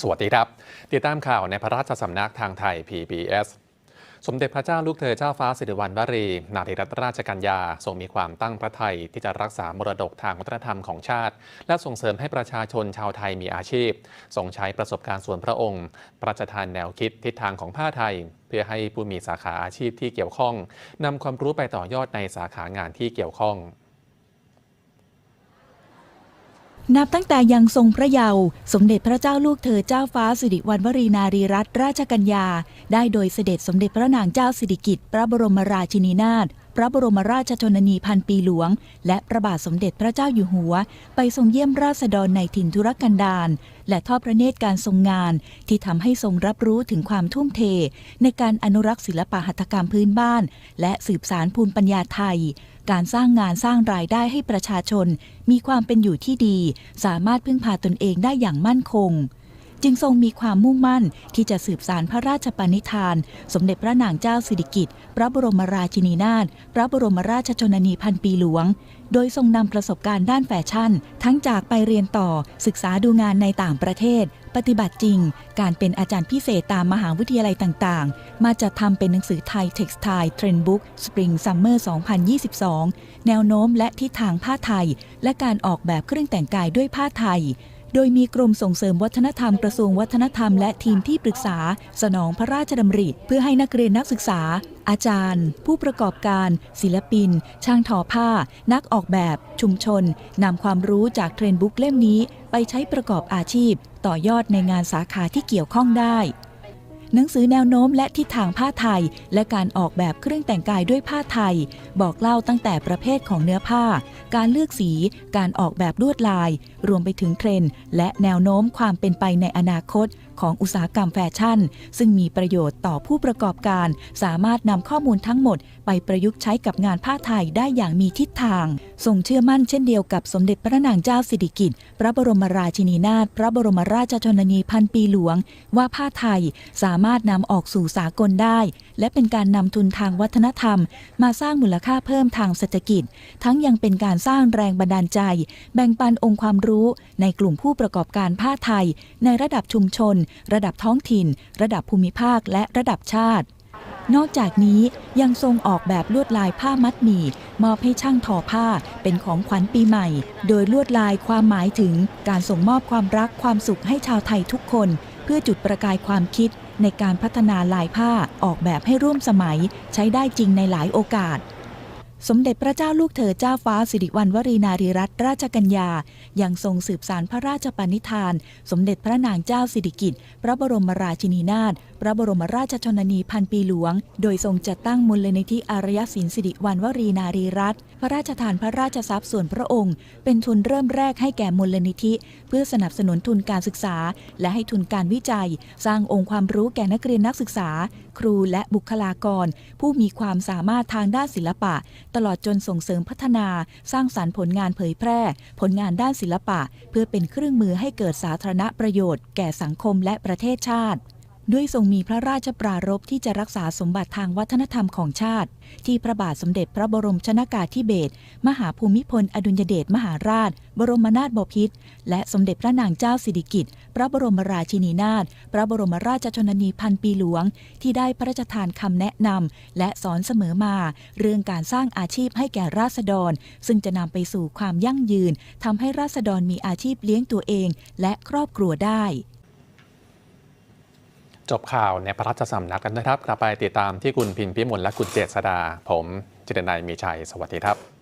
สวัสดีครับ ติดตามข่าวในพระราชสำนักทางไทย PBS สมเด็จพระเจ้าลูกเธอเจ้าฟ้าสิริวัณวรี นารีรัตนราชกัญญาทรงมีความตั้งพระทัยที่จะรักษามรดกทางวัฒนธรรมของชาติ และส่งเสริมให้ประชาชนชาวไทยมีอาชีพทรงใช้ประสบการณ์ส่วนพระองค์พระราชทานแนวคิดทิศทางของผ้าไทย เพื่อให้ผู้มีสาขาอาชีพที่เกี่ยวข้องนำความรู้ไปต่อยอดในสาขางานที่เกี่ยวข้อง นับตั้งแต่ยังทรงพระเยาว์สมเด็จพระเจ้าลูกเธอเจ้าฟ้าสิริวัณวรีนารีรัตนราชกัญญา ได้โดยเสด็จสมเด็จพระนางเจ้าสิริกิติ์พระบรมราชินีนาถ พระบรมราชชนนีพันปีหลวง และพระบาทสมเด็จพระเจ้าอยู่หัว ไปทรงเยี่ยมราษฎรในถิ่นธุรกันดารและทอดพระเนตรการทรงงาน ที่ทำให้ทรงรับรู้ถึงความทุ่มเท ในการอนุรักษ์ศิลปะหัตถกรรมพื้นบ้าน และสืบสารภูมิปัญญาไทย การสร้างงานสร้างรายได้ให้ประชาชน มีความเป็นอยู่ที่ดี สามารถพึ่งพาตนเองได้อย่างมั่นคง จึงทรงมีความมุ่งมั่นที่จะสืบสารพระราชปณิธาน สมเด็จพระนางเจ้าสิริกิติ์พระบรมราชินีนาถพระบรมราชชนนีพันปีหลวง โดยทรงนำประสบการณ์ด้านแฟชั่น ทั้งจากไปเรียนต่อศึกษาดูงานในต่างประเทศ ปฏิบัติจริง การเป็นอาจารย์พิเศษตามมหาวิทยาลัยต่างๆ มาจัดทำเป็นหนังสือไทย Textile Trend Book Spring Summer 2022 แนวโน้มและทิศทางผ้าไทย และการออกแบบเครื่องแต่งกายด้วยผ้าไทย โดยมีกรมส่งเสริมวัฒนธรรมกระทรวงวัฒนธรรมและทีมที่ปรึกษา สนองพระราชดำริ เพื่อให้นักเรียนนักศึกษา อาจารย์ ผู้ประกอบการ ศิลปิน ช่างทอผ้า นักออกแบบ ชุมชนนำความรู้จากเทรนบุ๊กเล่มนี้ ไปใช้ประกอบอาชีพ ต่อยอดในงานสาขาที่เกี่ยวข้องได้ หนังสือแนวโน้มและทิศทางผ้าไทย และการออกแบบเครื่องแต่งกายด้วยผ้าไทย บอกเล่าตั้งแต่ประเภทของเนื้อผ้า การเลือกสี การออกแบบลวดลาย รวมไปถึงเทรนด์และแนวโน้มความเป็นไปในอนาคตของอุตสาหกรรมแฟชั่น ซึ่งมีประโยชน์ต่อผู้ประกอบการ สามารถนำข้อมูลทั้งหมด ไปประยุกต์ใช้กับงานผ้าไทยได้อย่างมีทิศทางทรงเชื่อมั่นเช่นเดียวกับสมเด็จพระนางเจ้าสิริกิติ์พระบรมราชินีนาถพระบรมราชชนนีพันปีหลวง ว่าผ้าไทยสามารถนำออกสู่สากลได้ และเป็นการนำทุนทางวัฒนธรรม มาสร้างมูลค่าเพิ่มทางเศรษฐกิจ ทั้งยังเป็นการสร้างแรงบันดาลใจ แบ่งปันองค์ความรู้ในกลุ่มผู้ประกอบการผ้าไทย ในระดับชุมชน ระดับท้องถิ่น ระดับภูมิภาคและระดับชาตินอกจากนี้ยังทรงออกแบบลวดลายผ้ามัดหมี่มอบให้ช่างทอผ้าเป็นของขวัญปีใหม่ โดยลวดลายความหมายถึงการส่งมอบความรักความสุขให้ชาวไทยทุกคน เพื่อจุดประกายความคิดในการพัฒนาลายผ้าออกแบบให้ร่วมสมัยใช้ได้จริงในหลายโอกาส สมเด็จพระเจ้าลูกเธอเจ้าฟ้าสิริวัณวรีนารีรัตนราชกัญญา ยังทรงสืบสารพระราชปณิธาน สมเด็จพระนางเจ้าสิริกิติ์พระบรมราชินีนาถ พระบรมราชชนนีพันปีหลวง โดยทรงจัดตั้งมูลนิธิอารยศิลป์สิริวัณวรีนารีรัตน์พระราชทานพระราชทรัพย์ส่วนพระองค์ เป็นทุนเริ่มแรกให้แก่มูลนิธิ เพื่อสนับสนุนทุนการศึกษา และให้ทุนการวิจัย สร้างองค์ความรู้แก่นักเรียนนักศึกษา ครูและบุคลากร ผู้มีความสามารถทางด้านศิลปะตลอดจนส่งเสริมพัฒนาสร้างสารรค์ผลงานเผยแพร่ ผลงานด้านศิลปะ เพื่อเป็นเครื่องมือให้เกิดสาธารณประโยชน์ แก่สังคมและประเทศชาติ ด้วยทรงมีพระราชปรารภที่จะรักษาสมบัติทางวัฒนธรรมของชาติ ที่พระบาทสมเด็จพระบรมชนากาธิเบศรมหาภูมิพล อดุลยเดชมหาราช บรมนาถบพิตรและสมเด็จพระนางเจ้าสิริกิติ์พระบรมราชินีนาถพระบรมราชชนนีพันปีหลวง ที่ได้พระราชทานคำแนะนำและสอนเสมอมา เรื่องการสร้างอาชีพให้แก่ราษฎร ซึ่งจะนำไปสู่ความยั่งยืนทำให้ราษฎรมีอาชีพเลี้ยงตัวเอง และครอบครัวได้ จบข่าวในพระราชสำนักกันนะครับ กลับไปติดตามที่คุณพินพิมลและคุณเจษดา ผมจิตนายมีชัย สวัสดีครับ